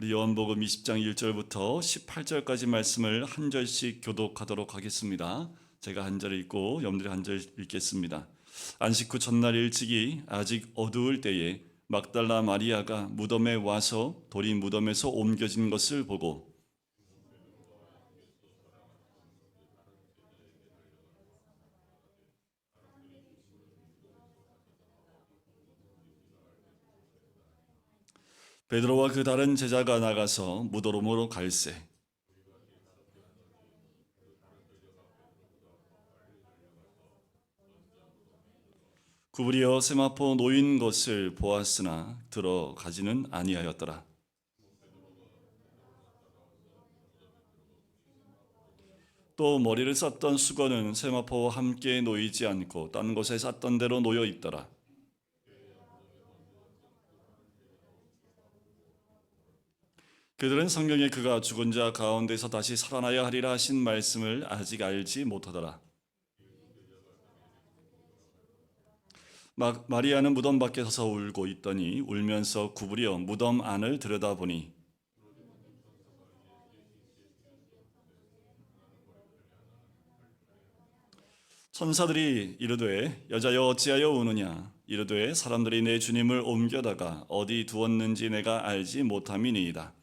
우리 요한복음 20장 1절부터 18절까지 말씀을 한 절씩 교독하도록 하겠습니다. 제가 한 절 읽고 여러분들이 한 절 읽겠습니다. 안식 후 첫날 일찍이 아직 어두울 때에 막달라 마리아가 무덤에 와서 돌이 무덤에서 옮겨진 것을 보고 베드로와 그 다른 제자가 나가서 무덤으로 갈새 구부리어 세마포 놓인 것을 보았으나 들어가지는 아니하였더라. 또 머리를 쌌던 수건은 세마포와 함께 놓이지 않고 딴 곳에 쌌던 대로 놓여 있더라. 그들은 성경에 그가 죽은 자 가운데서 다시 살아나야 하리라 하신 말씀을 아직 알지 못하더라. 막 마리아는 무덤 밖에 서서 울고 있더니 울면서 구부려 무덤 안을 들여다보니 천사들이 이르되 여자여 어찌하여 우느냐 이르되 사람들이 내 주님을 옮겨다가 어디 두었는지 내가 알지 못함이니이다.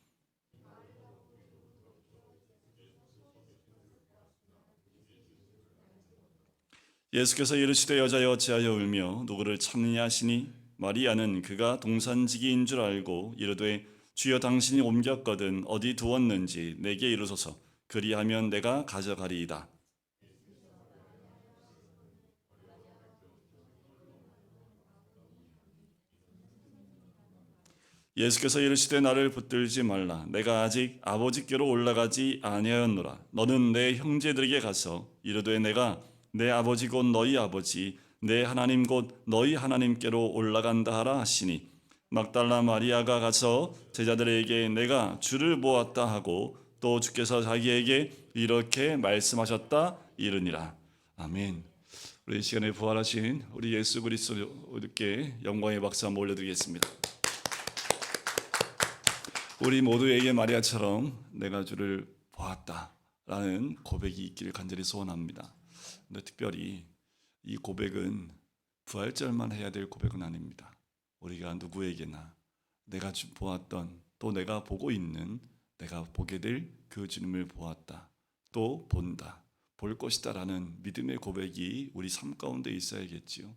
예수께서 이르시되 여자여 어찌하여 울며 누구를 찾느냐 하시니? 마리아는 그가 동산지기인 줄 알고 이르되 주여 당신이 옮겼거든 어디 두었는지 내게 이르소서. 그리하면 내가 가져가리이다. 예수께서 이르시되 나를 붙들지 말라. 내가 아직 아버지께로 올라가지 아니하였노라. 너는 내 형제들에게 가서 이르되 내가 내 아버지 곧 너희 아버지 내 하나님 곧 너희 하나님께로 올라간다 하라 하시니 막달라 마리아가 가서 제자들에게 내가 주를 보았다 하고 또 주께서 자기에게 이렇게 말씀하셨다 이르니라 아멘. 우리 이 시간에 부활하신 우리 예수 그리스도께 영광의 박수 한번 올려드리겠습니다. 우리 모두에게 마리아처럼 내가 주를 보았다라는 고백이 있기를 간절히 소원합니다. 근데 특별히 이 고백은 부활절만 해야 될 고백은 아닙니다. 우리가 누구에게나 내가 주- 보았던 또 내가 보고 있는 내가 보게 될 그 주님을 보았다. 또 본다. 볼 것이다라는 믿음의 고백이 우리 삶 가운데 있어야겠지요.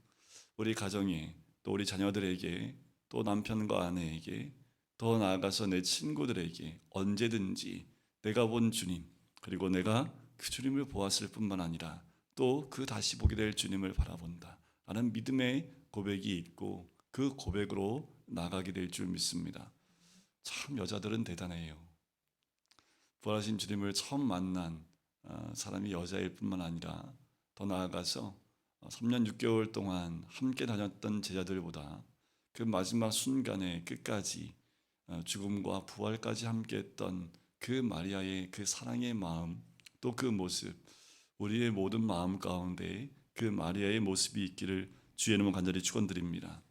우리 가정에 또 우리 자녀들에게 또 남편과 아내에게 더 나아가서 내 친구들에게 언제든지 내가 본 주님 그리고 내가 그 주님을 보았을 뿐만 아니라 또 그 다시 보게 될 주님을 바라본다 라는 믿음의 고백이 있고 그 고백으로 나가게 될 줄 믿습니다. 참 여자들은 대단해요. 부활하신 주님을 처음 만난 어, 사람이 여자일 뿐만 아니라 더 나아가서 3년 6개월 동안 함께 다녔던 제자들보다 그 마지막 순간에 끝까지 어, 죽음과 부활까지 함께했던 그 마리아의 그 사랑의 마음 또 그 모습 우리의 모든 마음 가운데 그 마리아의 모습이 있기를 주의 이름으로 간절히 축원드립니다.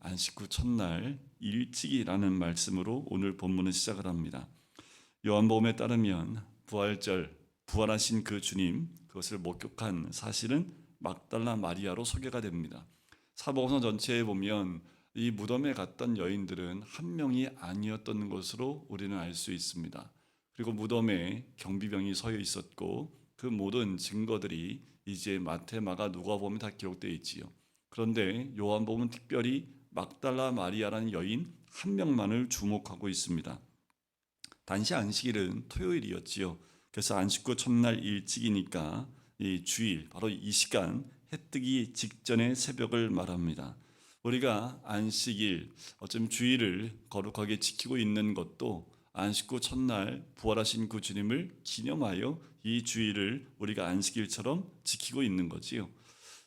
안식 후 첫날 일찍이라는 말씀으로 오늘 본문은 시작을 합니다. 요한복음에 따르면 부활절 부활하신 그 주님 그것을 목격한 사실은 막달라 마리아로 소개가 됩니다. 사복음서 전체에 보면 이 무덤에 갔던 여인들은 한 명이 아니었던 것으로 우리는 알 수 있습니다. 그리고 무덤에 경비병이 서 있었고 그 모든 증거들이 이제 마태, 마가, 누가복음에 다 기록되어 있지요. 그런데 요한복음은 특별히 막달라 마리아라는 여인 한 명만을 주목하고 있습니다. 단시 안식일은 토요일이었지요. 그래서 안식 후 첫날 일찍이니까 이 주일 바로 이 시간 해 뜨기 직전의 새벽을 말합니다. 우리가 안식일 어쩜 주일을 거룩하게 지키고 있는 것도 안식 후 첫날 부활하신 그 주님을 기념하여 이 주일을 우리가 안식일처럼 지키고 있는 거지요.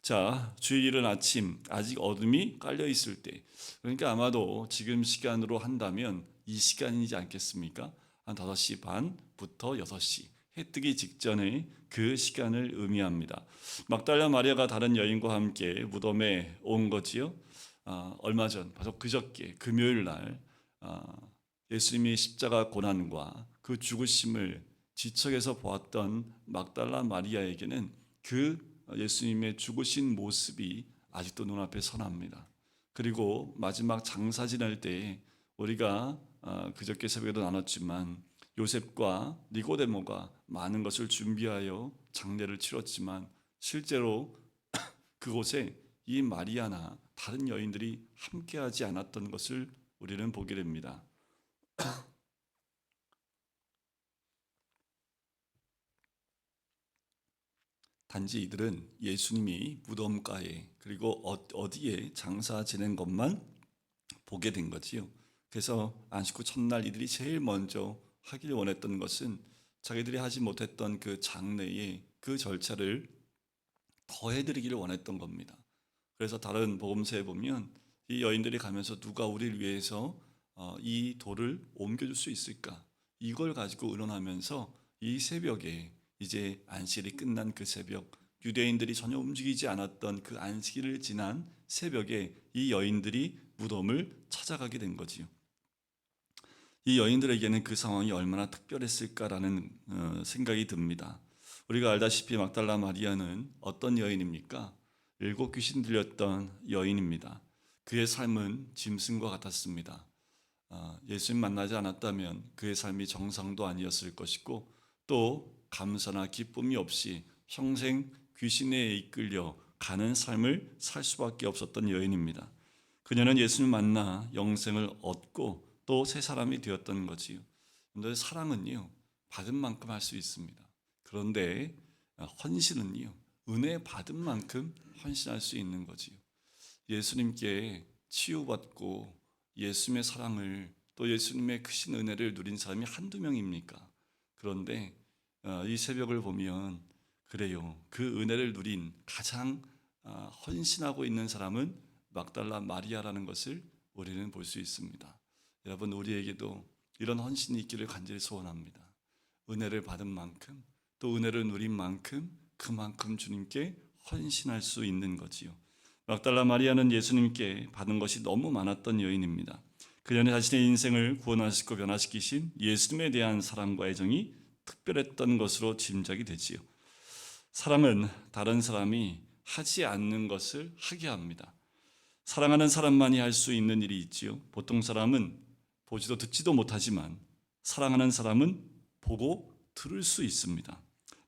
자, 주일은 아침 아직 어둠이 깔려 있을 때. 그러니까 아마도 지금 시간으로 한다면 이 시간이지 않겠습니까? 한 5시 반부터 6시 해 뜨기 직전에 그 시간을 의미합니다. 막달라 마리아가 다른 여인과 함께 무덤에 온 거지요. 아, 얼마 전 바로 그저께 금요일 날 아, 예수님이 십자가 고난과 그 죽으심을 지척에서 보았던 막달라 마리아에게는 그 예수님의 죽으신 모습이 아직도 눈앞에 선합니다. 그리고 마지막 장사 지날 때 우리가 어, 그저께 새벽에도 나눴지만 요셉과 니고데모가 많은 것을 준비하여 장례를 치렀지만 실제로 그곳에 이 마리아나 다른 여인들이 함께하지 않았던 것을 우리는 보게 됩니다. 단지 이들은 예수님이 무덤가에 그리고 어- 어디에 장사 지낸 것만 보게 된 거지요. 그래서 안식 후 첫날 이들이 제일 먼저 하길 원했던 것은 자기들이 하지 못했던 그 장례의 그 절차를 더해드리기를 원했던 겁니다. 그래서 다른 복음서에 보면 이 여인들이 가면서 누가 우리를 위해서 어, 이 돌을 옮겨줄 수 있을까? 이걸 가지고 의논하면서 이 새벽에 이제 안식일이 끝난 그 새벽 유대인들이 전혀 움직이지 않았던 그 안식일을 지난 새벽에 이 여인들이 무덤을 찾아가게 된 거지요. 이 여인들에게는 그 상황이 얼마나 특별했을까라는 어, 생각이 듭니다. 우리가 알다시피 막달라 마리아는 어떤 여인입니까? 일곱 귀신 들렸던 여인입니다. 그의 삶은 짐승과 같았습니다. 아, 예수님 만나지 않았다면 그의 삶이 정상도 아니었을 것이고 또 감사나 기쁨이 없이 평생 귀신에 이끌려 가는 삶을 살 수밖에 없었던 여인입니다. 그녀는 예수님 만나 영생을 얻고 또 새 사람이 되었던 거지요. 근데 사랑은요 받은 만큼 할 수 있습니다. 그런데 헌신은요 은혜 받은 만큼 헌신할 수 있는 거지요. 예수님께 치유받고 예수님의 사랑을 또 예수님의 크신 은혜를 누린 사람이 한두 명입니까? 그런데 어, 이 새벽을 보면 그래요. 그 은혜를 누린 가장 아, 헌신하고 있는 사람은 막달라 마리아라는 것을 우리는 볼 수 있습니다. 여러분 우리에게도 이런 헌신이 있기를 간절히 소원합니다. 은혜를 받은 만큼 또 은혜를 누린 만큼 그만큼 주님께 헌신할 수 있는 거지요. 막달라 마리아는 예수님께 받은 것이 너무 많았던 여인입니다. 그녀는 자신의 인생을 구원하시고 변화시키신 예수님에 대한 사랑과 애정이 특별했던 것으로 짐작이 되지요. 사랑은 다른 사람이 하지 않는 것을 하게 합니다. 사랑하는 사람만이 할 수 있는 일이 있지요. 보통 사람은 보지도 듣지도 못하지만 사랑하는 사람은 보고 들을 수 있습니다.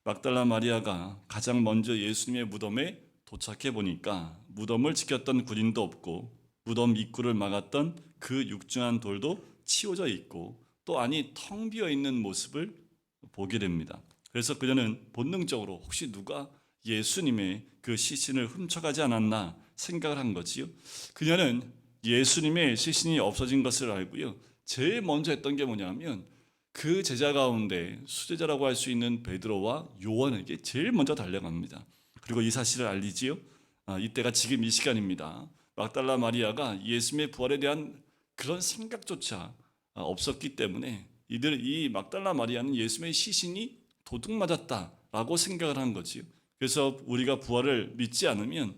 막달라 마리아가 가장 먼저 예수님의 무덤에 도착해 보니까 무덤을 지켰던 군인도 없고 무덤 입구를 막았던 그 육중한 돌도 치워져 있고 또 안이 텅 비어 있는 모습을 보게 됩니다. 그래서 그녀는 본능적으로 혹시 누가 예수님의 그 시신을 훔쳐가지 않았나 생각을 한 거지요. 그녀는 예수님의 시신이 없어진 것을 알고요. 제일 먼저 했던 게 뭐냐면 그 제자 가운데 수제자라고 할 수 있는 베드로와 요한에게 제일 먼저 달려갑니다. 그리고 이 사실을 알리지요. 아, 이때가 지금 이 시간입니다. 막달라 마리아가 예수님의 부활에 대한 그런 생각조차 아, 없었기 때문에 이들 이 막달라 마리아는 예수님의 시신이 도둑 맞았다라고 생각을 한 거지요. 그래서 우리가 부활을 믿지 않으면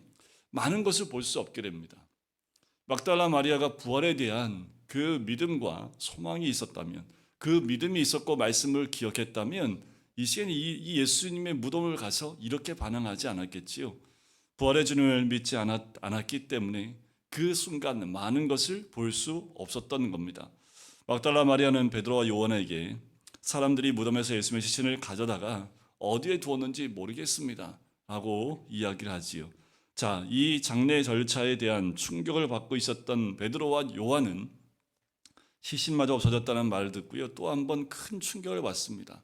많은 것을 볼 수 없게 됩니다. 막달라 마리아가 부활에 대한 그 믿음과 소망이 있었다면 그 믿음이 있었고 말씀을 기억했다면 이 시간에 이 예수님의 무덤을 가서 이렇게 반응하지 않았겠지요. 부활의 주님을 믿지 않았, 않았기 때문에 그 순간 많은 것을 볼 수 없었던 겁니다. 막달라 마리아는 베드로와 요한에게 사람들이 무덤에서 예수님의 시신을 가져다가 어디에 두었는지 모르겠습니다. 라고 이야기를 하지요. 자, 이 장례 절차에 대한 충격을 받고 있었던 베드로와 요한은 시신마저 없어졌다는 말을 듣고요. 또 한 번 큰 충격을 받습니다.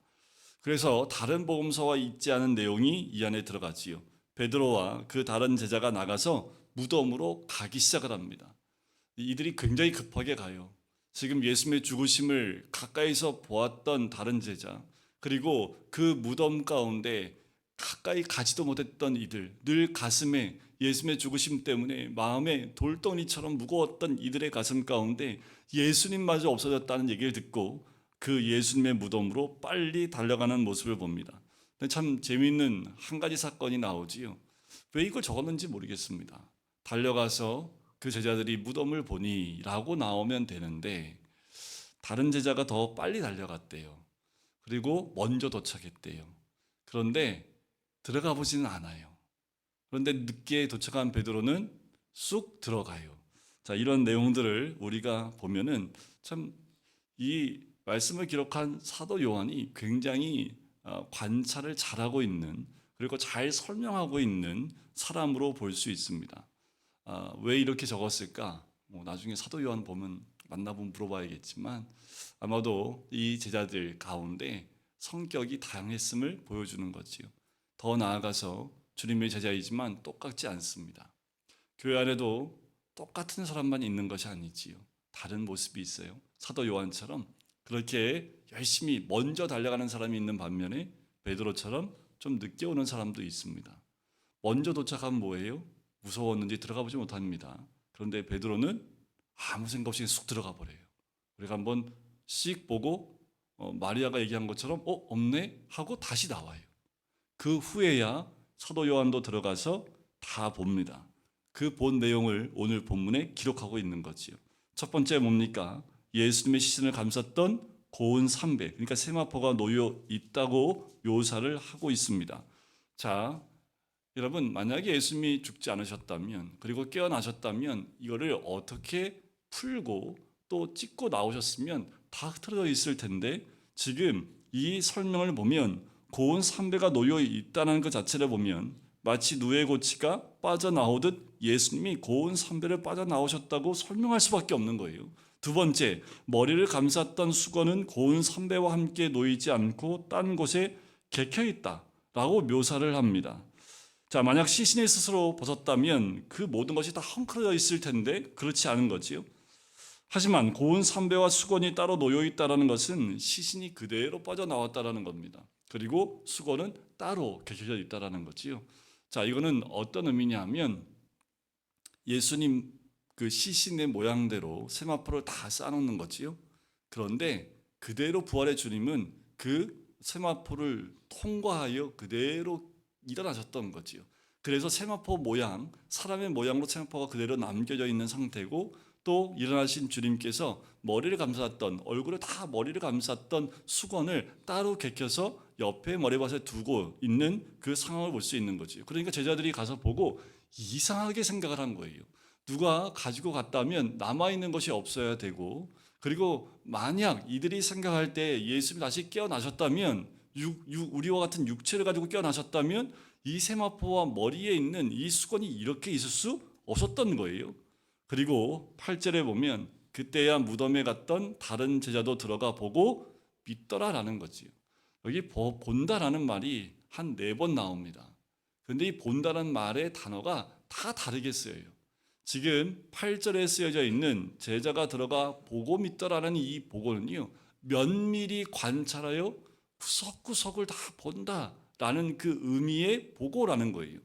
그래서 다른 복음서와 있지 않은 내용이 이 안에 들어가지요. 베드로와 그 다른 제자가 나가서 무덤으로 가기 시작을 합니다. 이들이 굉장히 급하게 가요. 지금 예수님의 죽으심을 가까이서 보았던 다른 제자, 그리고 그 무덤 가운데 가까이 가지도 못했던 이들, 늘 가슴에 예수님의 죽으심 때문에 마음에 돌덩이처럼 무거웠던 이들의 가슴 가운데 예수님마저 없어졌다는 얘기를 듣고 그 예수님의 무덤으로 빨리 달려가는 모습을 봅니다. 참 재미있는 한 가지 사건이 나오지요. 왜 이걸 적었는지 모르겠습니다. 달려가서 그 제자들이 무덤을 보니라고 나오면 되는데 다른 제자가 더 빨리 달려갔대요. 그리고 먼저 도착했대요. 그런데 들어가 보지는 않아요. 그런데 늦게 도착한 베드로는 쑥 들어가요. 자, 이런 내용들을 우리가 보면은 참 이 말씀을 기록한 사도 요한이 굉장히 어, 관찰을 잘하고 있는 그리고 잘 설명하고 있는 사람으로 볼 수 있습니다. 아, 왜 이렇게 적었을까? 뭐 나중에 사도 요한 보면 만나보면 물어봐야겠지만 아마도 이 제자들 가운데 성격이 다양했음을 보여주는 거지요. 더 나아가서 주님의 제자이지만 똑같지 않습니다. 교회 안에도 똑같은 사람만 있는 것이 아니지요. 다른 모습이 있어요. 사도 요한처럼 그렇게 열심히 먼저 달려가는 사람이 있는 반면에 베드로처럼 좀 늦게 오는 사람도 있습니다. 먼저 도착하면 뭐예요? 무서웠는지 들어가 보지 못합니다. 그런데 베드로는 아무 생각 없이 쑥 들어가 버려요. 우리가 한번 씩 보고 어, 마리아가 얘기한 것처럼 어 없네 하고 다시 나와요. 그 후에야 사도 요한도 들어가서 다 봅니다. 그 본 내용을 오늘 본문에 기록하고 있는 거지요. 첫 번째 뭡니까? 예수님의 시신을 감쌌던 고운 삼배, 그러니까 세마포가 놓여 있다고 묘사를 하고 있습니다. 자, 여러분 만약에 예수님이 죽지 않으셨다면 그리고 깨어나셨다면 이거를 어떻게 풀고 또 찍고 나오셨으면 다 흐트러져 있을 텐데 지금 이 설명을 보면 고운 삼배가 놓여 있다는 것 자체를 보면 마치 누에 고치가 빠져나오듯 예수님이 고운 삼배를 빠져나오셨다고 설명할 수밖에 없는 거예요. 두 번째, 머리를 감쌌던 수건은 고운 삼배와 함께 놓이지 않고 딴 곳에 개켜 있다 라고 묘사를 합니다. 자, 만약 시신이 스스로 벗었다면 그 모든 것이 다 헝클어져 있을 텐데 그렇지 않은 거지요. 하지만 고운 삼배와 수건이 따로 놓여 있다라는 것은 시신이 그대로 빠져나왔다라는 겁니다. 그리고 수건은 따로 개켜져 있다라는 거지요. 자, 이거는 어떤 의미냐면 예수님 그 시신의 모양대로 세마포를 다 쌓아놓는 거지요. 그런데 그대로 부활의 주님은 그 세마포를 통과하여 그대로 일어나셨던 거지요. 그래서 세마포 모양, 사람의 모양으로 세마포가 그대로 남겨져 있는 상태고 또 일어나신 주님께서 머리를 감쌌던 얼굴을 다 머리를 감쌌던 수건을 따로 개켜서 옆에 머리밭에 두고 있는 그 상황을 볼 수 있는 거지요. 그러니까 제자들이 가서 보고 이상하게 생각을 한 거예요. 누가 가지고 갔다면 남아 있는 것이 없어야 되고 그리고 만약 이들이 생각할 때 예수님이 다시 깨어나셨다면 육, 육, 우리와 같은 육체를 가지고 깨어나셨다면 이 세마포와 머리에 있는 이 수건이 이렇게 있을 수 없었던 거예요. 그리고 8절에 보면 그때야 무덤에 갔던 다른 제자도 들어가 보고 믿더라라는 거지요. 여기 보- 본다라는 말이 한 네 번 나옵니다. 그런데 이 본다라는 말의 단어가 다 다르게 쓰여요. 지금 8절에 쓰여져 있는 제자가 들어가 보고 믿더라는 이 보고는요. 면밀히 관찰하여 구석구석을 다 본다라는 그 의미의 보고라는 거예요.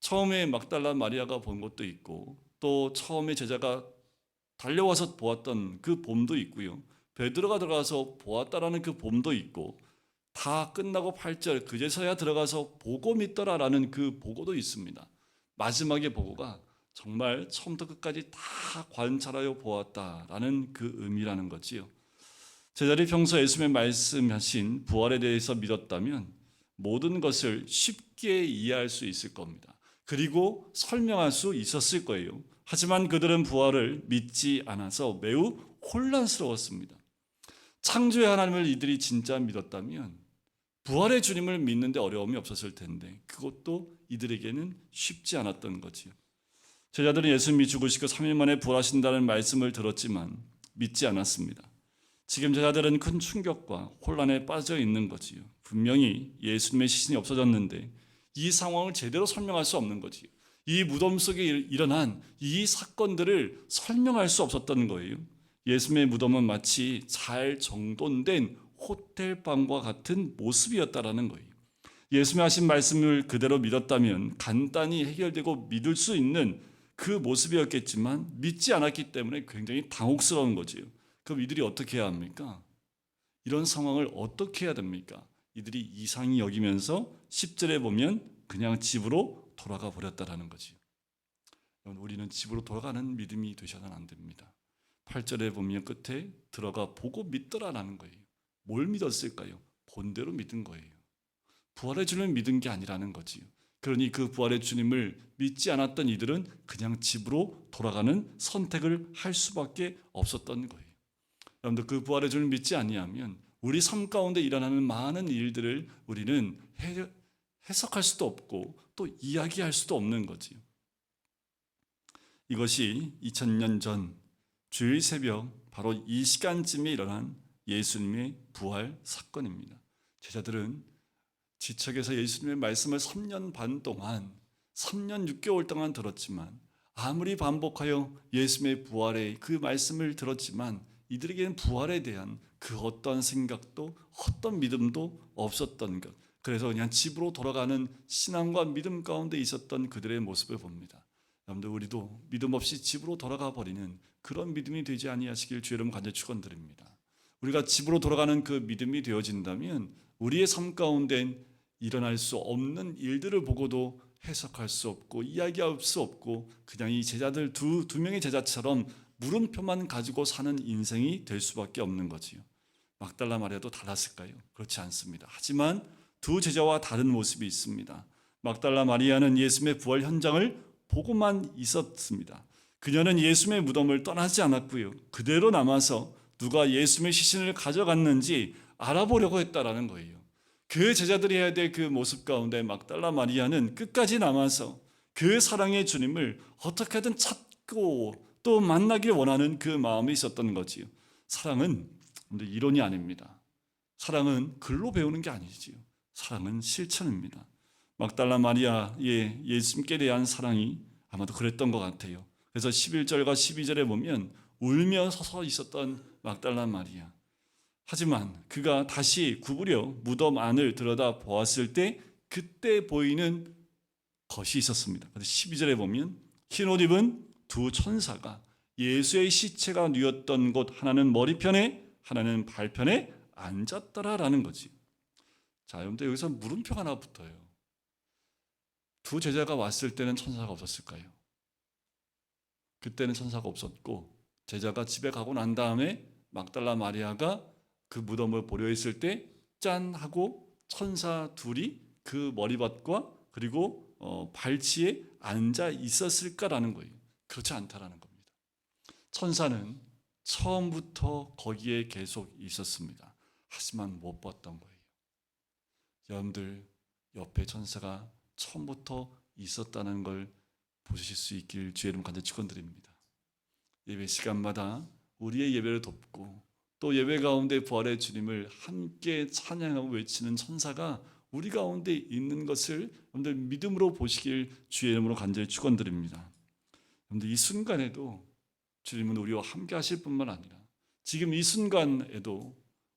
처음에 막달라 마리아가 본 것도 있고 또 처음에 제자가 달려와서 보았던 그 봄도 있고요. 베드로가 들어가서 보았다라는 그 봄도 있고 다 끝나고 8절 그제서야 들어가서 보고 믿더라라는 그 보고도 있습니다. 마지막의 보고가 정말 처음부터 끝까지 다 관찰하여 보았다라는 그 의미라는 거지요. 제자들이 평소 예수님의 말씀하신 부활에 대해서 믿었다면 모든 것을 쉽게 이해할 수 있을 겁니다. 그리고 설명할 수 있었을 거예요. 하지만 그들은 부활을 믿지 않아서 매우 혼란스러웠습니다. 창조의 하나님을 이들이 진짜 믿었다면 부활의 주님을 믿는데 어려움이 없었을 텐데 그것도 이들에게는 쉽지 않았던 거지요. 제자들은 예수님이 죽으시고 3일 만에 부활하신다는 말씀을 들었지만 믿지 않았습니다. 지금 제자들은 큰 충격과 혼란에 빠져 있는 거지요. 분명히 예수님의 시신이 없어졌는데 이 상황을 제대로 설명할 수 없는 거지요. 이 무덤 속에 일- 일어난 이 사건들을 설명할 수 없었던 거예요. 예수님의 무덤은 마치 잘 정돈된 호텔 방과 같은 모습이었다라는 거예요. 예수님이 하신 말씀을 그대로 믿었다면 간단히 해결되고 믿을 수 있는 그 모습이었겠지만 믿지 않았기 때문에 굉장히 당혹스러운 거지요. 그럼 이들이 어떻게 해야 합니까? 이런 상황을 어떻게 해야 됩니까? 이들이 이상히 여기면서 10절에 보면 그냥 집으로 돌아가 버렸다라는 거지. 우리는 집으로 돌아가는 믿음이 되셔서는 안 됩니다. 8절에 보면 끝에 들어가 보고 믿더라라는 거예요. 뭘 믿었을까요? 본대로 믿은 거예요. 부활의 주님을 믿은 게 아니라는 거지요. 그러니 그 부활의 주님을 믿지 않았던 이들은 그냥 집으로 돌아가는 선택을 할 수밖에 없었던 거예요. 여러분들 그 부활의 주님을 믿지 아니하면 우리 삶 가운데 일어나는 많은 일들을 우리는 해, 해석할 수도 없고 또 이야기할 수도 없는 거지요. 이것이 2000년 전 주일 새벽 바로 이 시간쯤에 일어난 예수님의 부활 사건입니다. 제자들은 지척에서 예수님의 말씀을 3년 반 동안 3년 6개월 동안 들었지만 아무리 반복하여 예수님의 부활의 그 말씀을 들었지만 이들에게는 부활에 대한 그 어떤 생각도 어떤 믿음도 없었던 것. 그래서 그냥 집으로 돌아가는 신앙과 믿음 가운데 있었던 그들의 모습을 봅니다. 여러분들 우리도 믿음 없이 집으로 돌아가 버리는 그런 믿음이 되지 아니하시길 주의 이름 간절히 축원드립니다. 우리가 집으로 돌아가는 그 믿음이 되어진다면 우리의 삶 가운데 일어날 수 없는 일들을 보고도 해석할 수 없고 이야기할 수 없고 그냥 이 제자들 두, 두 명의 제자처럼 물음표만 가지고 사는 인생이 될 수밖에 없는 거지요. 막달라 마리아도 달랐을까요? 그렇지 않습니다. 하지만 두 제자와 다른 모습이 있습니다. 막달라 마리아는 예수님의 부활 현장을 보고만 있었습니다. 그녀는 예수님의 무덤을 떠나지 않았고요. 그대로 남아서 누가 예수님의 시신을 가져갔는지 알아보려고 했다라는 거예요. 그 제자들이 해야 될 그 모습 가운데 막달라 마리아는 끝까지 남아서 그 사랑의 주님을 어떻게든 찾고 또 만나길 원하는 그 마음이 있었던 거지요. 사랑은 이론이 아닙니다. 사랑은 글로 배우는 게 아니지요. 사랑은 실천입니다. 막달라 마리아의 예수님께 대한 사랑이 아마도 그랬던 것 같아요. 그래서 11절과 12절에 보면 울며 서서 있었던 막달라 마리아. 하지만 그가 다시 구부려 무덤 안을 들여다 보았을 때 그때 보이는 것이 있었습니다. 12절에 보면 흰옷 입은 두 천사가 예수의 시체가 누웠던 곳 하나는 머리편에 하나는 발편에 앉았더라라는 거지. 자, 여러분들 여기서 물음표가 하나 붙어요. 두 제자가 왔을 때는 천사가 없었을까요? 그때는 천사가 없었고 제자가 집에 가고 난 다음에 막달라 마리아가 그 무덤을 보려 했을 때 짠 하고 천사 둘이 그 머리밭과 그리고 어, 발치에 앉아 있었을까라는 거예요. 그렇지 않다라는 겁니다. 천사는 처음부터 거기에 계속 있었습니다. 하지만 못 봤던 거예요. 여러분들 옆에 천사가 처음부터 있었다는 걸 보실 수 있길 주의 이름 간절히 축원드립니다. 예배 시간마다 우리의 예배를 돕고 또 예배 가운데 부활의 주님을 함께 찬양하고 외치는 천사가 우리 가운데 있는 것을 여러분들 믿음으로 보시길 주의 이름으로 간절히 축원드립니다. 여러분들 이 순간에도 주님은 우리와 함께 하실 뿐만 아니라 지금 이 순간에도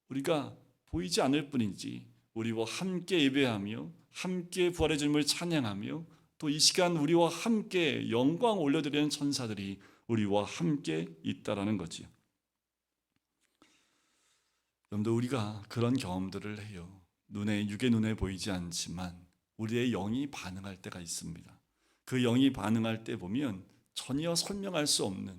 우리가 보이지 않을 뿐이지 우리와 함께 예배하며 함께 부활의 주님을 찬양하며 또 이 시간 우리와 함께 영광 올려드리는 천사들이 우리와 함께 있다라는 거지요. 여러분들 우리가 그런 경험들을 해요. 눈에 육의 눈에 보이지 않지만 우리의 영이 반응할 때가 있습니다. 그 영이 반응할 때 보면 전혀 설명할 수 없는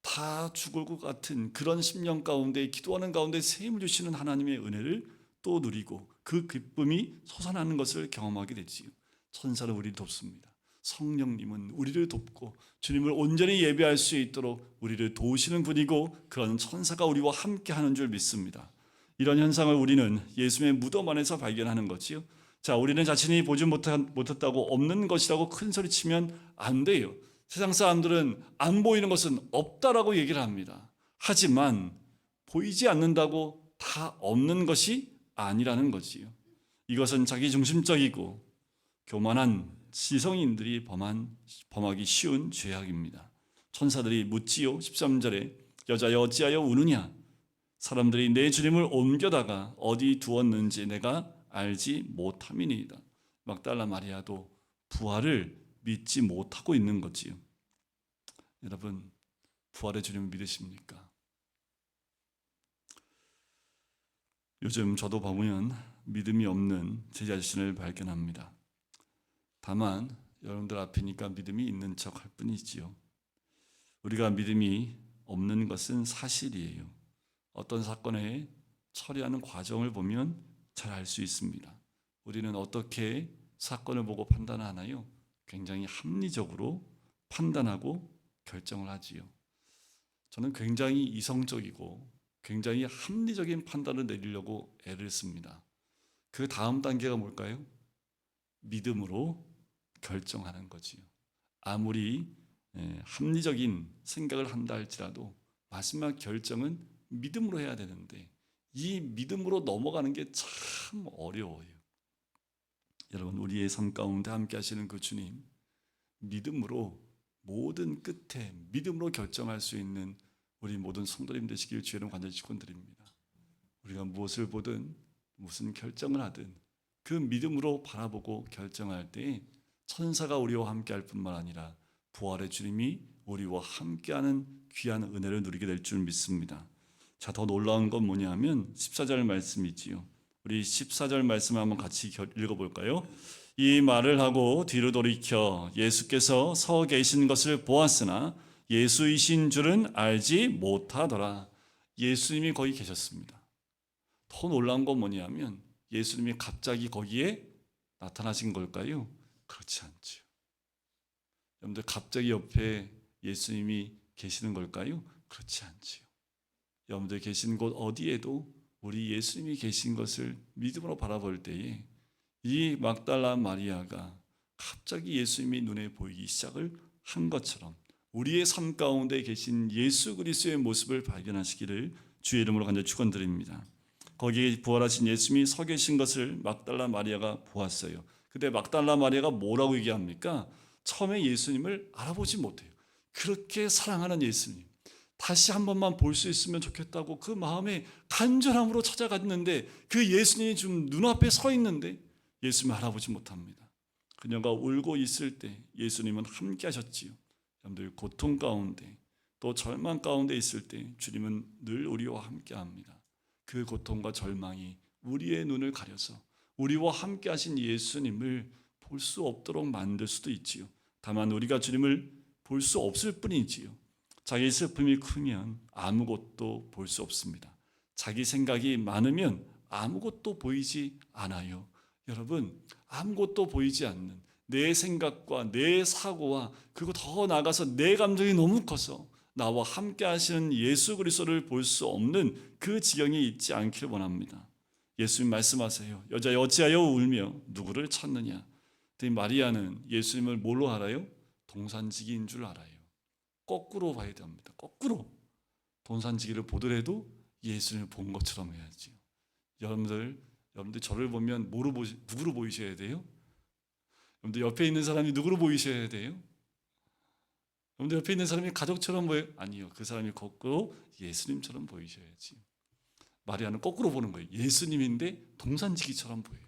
다 죽을 것 같은 그런 심령 가운데 기도하는 가운데 세임을 주시는 하나님의 은혜를 또 누리고 그 기쁨이 솟아나는 것을 경험하게 되지요. 천사는 우리를 돕습니다. 성령님은 우리를 돕고 주님을 온전히 예배할 수 있도록 우리를 도우시는 분이고 그런 천사가 우리와 함께 하는 줄 믿습니다. 이런 현상을 우리는 예수의 무덤 안에서 발견하는 거지요. 자, 우리는 자신이 보지 못했다고 없는 것이라고 큰 소리 치면 안 돼요. 세상 사람들은 안 보이는 것은 없다라고 얘기를 합니다. 하지만 보이지 않는다고 다 없는 것이 아니라는 거지요. 이것은 자기 중심적이고 교만한 지성인들이 범한 범하기 쉬운 죄악입니다. 천사들이 묻지요. 13절에 여자여 어찌하여 우느냐? 사람들이 내 주님을 옮겨다가 어디 두었는지 내가 알지 못함이니이다. 막달라 마리아도 부활을 믿지 못하고 있는 거지요. 여러분 부활의 주님을 믿으십니까? 요즘 저도 보면 믿음이 없는 제 자신을 발견합니다. 다만 여러분들 앞이니까 믿음이 있는 척 할 뿐이지요. 우리가 믿음이 없는 것은 사실이에요. 어떤 사건에 처리하는 과정을 보면 잘 알 수 있습니다. 우리는 어떻게 사건을 보고 판단하나요? 굉장히 합리적으로 판단하고 결정을 하지요. 저는 굉장히 이성적이고 굉장히 합리적인 판단을 내리려고 애를 씁니다. 그 다음 단계가 뭘까요? 믿음으로 결정하는 거지요. 아무리 예, 합리적인 생각을 한다 할지라도 마지막 결정은 믿음으로 해야 되는데 이 믿음으로 넘어가는 게 참 어려워요. 여러분 우리의 삶 가운데 함께 하시는 그 주님 믿음으로 모든 끝에 믿음으로 결정할 수 있는 우리 모든 성도님 되시길 주의로 간절히 축원드립니다. 우리가 무엇을 보든 무슨 결정을 하든 그 믿음으로 바라보고 결정할 때 천사가 우리와 함께할 뿐만 아니라 부활의 주님이 우리와 함께하는 귀한 은혜를 누리게 될 줄 믿습니다. 자, 더 놀라운 건 뭐냐면 14절 말씀이지요. 우리 14절 말씀 한번 같이 읽어 볼까요? 이 말을 하고 뒤로 돌이켜 예수께서 서 계신 것을 보았으나 예수이신 줄은 알지 못하더라. 예수님이 거기 계셨습니다. 더 놀라운 건 뭐냐면 예수님이 갑자기 거기에 나타나신 걸까요? 그렇지 않죠. 여러분들 갑자기 옆에 예수님이 계시는 걸까요? 그렇지 않지요. 여러분들 계신 곳 어디에도 우리 예수님이 계신 것을 믿음으로 바라볼 때에 이 막달라 마리아가 갑자기 예수님이 눈에 보이기 시작을 한 것처럼 우리의 삶 가운데 계신 예수 그리스도의 모습을 발견하시기를 주의 이름으로 간절히 축원드립니다. 거기에 부활하신 예수님이 서 계신 것을 막달라 마리아가 보았어요. 근데 막달라 마리아가 뭐라고 얘기합니까? 처음에 예수님을 알아보지 못해요. 그렇게 사랑하는 예수님. 다시 한 번만 볼 수 있으면 좋겠다고 그 마음에 간절함으로 찾아갔는데 그 예수님이 지금 눈앞에 서 있는데 예수님을 알아보지 못합니다. 그녀가 울고 있을 때 예수님은 함께 하셨지요. 여러분들 고통 가운데 또 절망 가운데 있을 때 주님은 늘 우리와 함께 합니다. 그 고통과 절망이 우리의 눈을 가려서 우리와 함께 하신 예수님을 볼 수 없도록 만들 수도 있지요. 다만 우리가 주님을 볼 수 없을 뿐이지요. 자기 슬픔이 크면 아무것도 볼 수 없습니다. 자기 생각이 많으면 아무것도 보이지 않아요. 여러분, 아무것도 보이지 않는 내 생각과 내 사고와 그리고 더 나아가서 내 감정이 너무 커서 나와 함께 하시는 예수 그리스도를 볼 수 없는 그 지경에 있지 않기를 원합니다. 예수님 말씀하세요. 여자 어찌하여 울며 누구를 찾느냐? 마리아는 예수님을 뭘로 알아요? 동산지기인 줄 알아요. 거꾸로 봐야 됩니다. 거꾸로 동산지기를 보더라도 예수님을 본 것처럼 해야지요. 여러분들, 여러분들 저를 보면 뭐로 보시, 누구로 보이셔야 돼요? 여러분들 옆에 있는 사람이 누구로 보이셔야 돼요? 여러분들 옆에 있는 사람이 가족처럼 보여? 아니요. 그 사람이 거꾸로 예수님처럼 보이셔야지. 마리아는 거꾸로 보는 거예요. 예수님인데 동산지기처럼 보여요.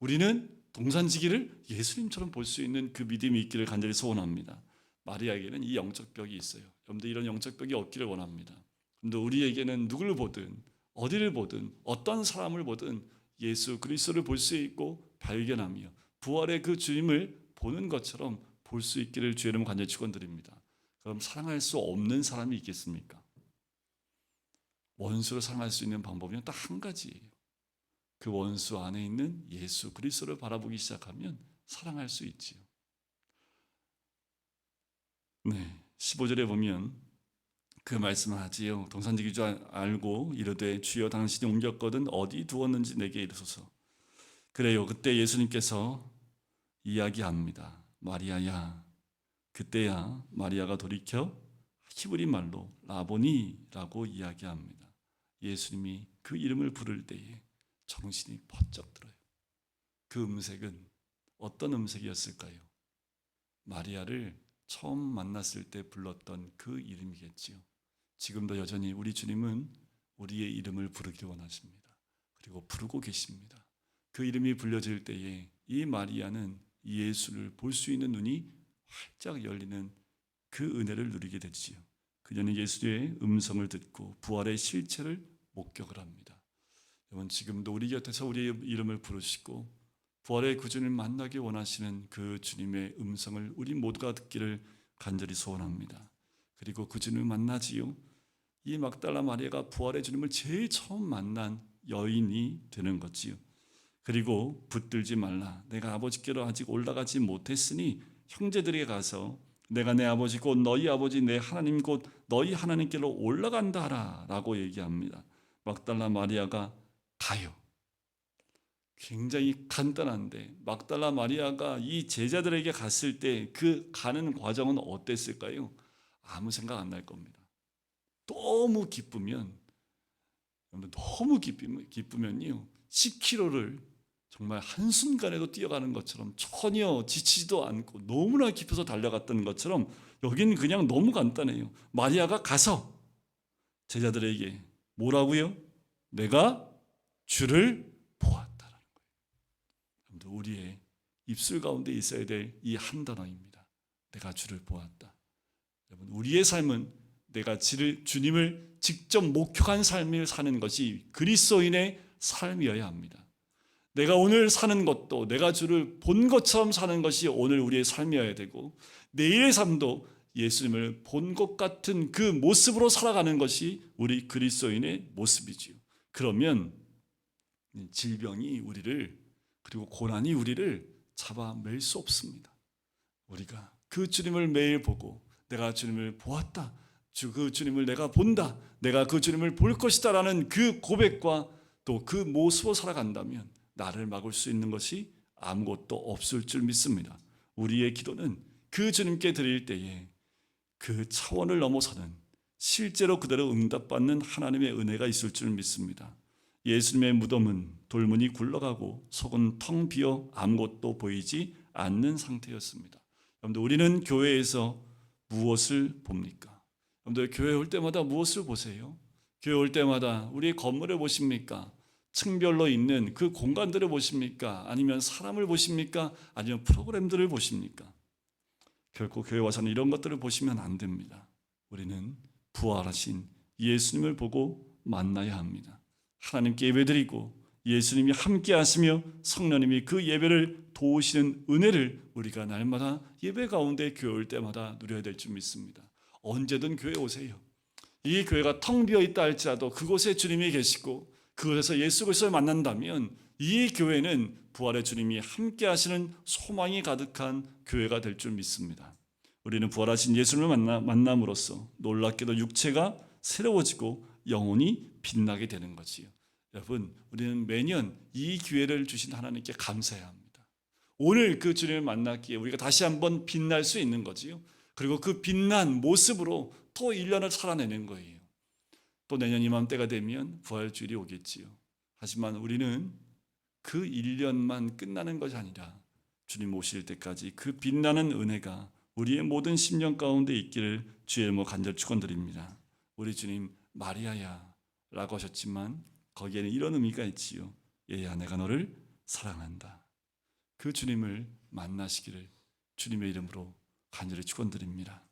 우리는 동산지기를 예수님처럼 볼 수 있는 그 믿음이 있기를 간절히 소원합니다. 마리아에게는 이 영적 벽이 있어요. 여러분들 이런 영적 벽이 없기를 원합니다. 근데 우리에게는 누구를 보든 어디를 보든 어떤 사람을 보든 예수 그리스도를 볼 수 있고 발견하며 부활의 그 주님을 보는 것처럼 볼 수 있기를 주의 이름 간절히 축원드립니다. 그럼 사랑할 수 없는 사람이 있겠습니까? 원수를 사랑할 수 있는 방법은 딱 한 가지예요. 그 원수 안에 있는 예수 그리스도를 바라보기 시작하면 사랑할 수 있지요. 네, 15절에 보면 그 말씀을 하지요. 동산지기 줄 알고 이르되 주여 당신이 옮겼거든 어디 두었는지 내게 이르소서. 그래요. 그때 예수님께서 이야기합니다. 마리아야. 그때야 마리아가 돌이켜 히브리 말로 라보니라고 이야기합니다. 예수님이 그 이름을 부를 때에 정신이 번쩍 들어요. 그 음색은 어떤 음색이었을까요? 마리아를 처음 만났을 때 불렀던 그 이름이겠지요. 지금도 여전히 우리 주님은 우리의 이름을 부르기 원하십니다. 그리고 부르고 계십니다. 그 이름이 불려질 때에 이 마리아는 예수를 볼 수 있는 눈이 활짝 열리는 그 은혜를 누리게 되지요. 그녀는 예수의 음성을 듣고 부활의 실체를 목격을 합니다. 여러분 지금도 우리 곁에서 우리의 이름을 부르시고 부활의 구주를 만나기 원하시는 그 주님의 음성을 우리 모두가 듣기를 간절히 소원합니다. 그리고 그 주님을 만나지요. 이 막달라 마리아가 부활의 주님을 제일 처음 만난 여인이 되는 거지요. 그리고 붙들지 말라. 내가 아버지께로 아직 올라가지 못했으니 형제들에게 가서 내가 내 아버지 곧 너희 아버지 내 하나님 곧 너희 하나님께로 올라간다 하라라고 얘기합니다. 막달라 마리아가 가요. 굉장히 간단한데 막달라 마리아가 이 제자들에게 갔을 때 그 가는 과정은 어땠을까요? 아무 생각 안 날 겁니다. 너무 기쁘면 너무 기쁘면, 기쁘면요 10km를 정말 한순간에도 뛰어가는 것처럼 전혀 지치지도 않고 너무나 깊어서 달려갔던 것처럼 여기는 그냥 너무 간단해요. 마리아가 가서 제자들에게 뭐라고요? 내가 주를. 우리의 입술 가운데 있어야 될 이 한 단어입니다. 내가 주를 보았다. 여러분, 우리의 삶은 내가 주님을 직접 목격한 삶을 사는 것이 그리스도인의 삶이어야 합니다. 내가 오늘 사는 것도 내가 주를 본 것처럼 사는 것이 오늘 우리의 삶이어야 되고 내일의 삶도 예수님을 본 것 같은 그 모습으로 살아가는 것이 우리 그리스도인의 모습이지요. 그러면 질병이 우리를 그리고 고난이 우리를 잡아맬 수 없습니다. 우리가 그 주님을 매일 보고 내가 주님을 보았다. 주그 주님을 내가 본다. 내가 그 주님을 볼 것이다라는 그 고백과 또 그 모습으로 살아간다면 나를 막을 수 있는 것이 아무것도 없을 줄 믿습니다. 우리의 기도는 그 주님께 드릴 때에 그 차원을 넘어서는 실제로 그대로 응답받는 하나님의 은혜가 있을 줄 믿습니다. 예수님의 무덤은 돌문이 굴러가고 속은 텅 비어 아무것도 보이지 않는 상태였습니다. 여러분들 우리는 교회에서 무엇을 봅니까? 여러분들 교회 올 때마다 무엇을 보세요? 교회 올 때마다 우리 건물을 보십니까? 층별로 있는 그 공간들을 보십니까? 아니면 사람을 보십니까? 아니면 프로그램들을 보십니까? 결코 교회 와서는 이런 것들을 보시면 안 됩니다. 우리는 부활하신 예수님을 보고 만나야 합니다. 하나님께 예배드리고 예수님이 함께 하시며 성령님이 그 예배를 도우시는 은혜를 우리가 날마다 예배 가운데 교회 올 때마다 누려야 될 줄 믿습니다. 언제든 교회 오세요. 이 교회가 텅 비어 있다 할지라도 그곳에 주님이 계시고 그곳에서 예수 그리스도를 만난다면 이 교회는 부활의 주님이 함께 하시는 소망이 가득한 교회가 될 줄 믿습니다. 우리는 부활하신 예수님을 만나, 만남으로써 놀랍게도 육체가 새로워지고 영혼이 빛나게 되는 거지요. 여러분, 우리는 매년 이 기회를 주신 하나님께 감사해야 합니다. 오늘 그 주님을 만났기에 우리가 다시 한번 빛날 수 있는 거지요. 그리고 그 빛난 모습으로 또 1년을 살아내는 거예요. 또 내년 이맘때가 되면 부활주일이 오겠지요. 하지만 우리는 그 1년만 끝나는 것이 아니라 주님 오실 때까지 그 빛나는 은혜가 우리의 모든 심령 가운데 있기를 주의 이름으로 간절히 축원드립니다. 우리 주님 마리아야 라고 하셨지만 거기에는 이런 의미가 있지요. 얘야 내가 너를 사랑한다. 그 주님을 만나시기를 주님의 이름으로 간절히 축원드립니다.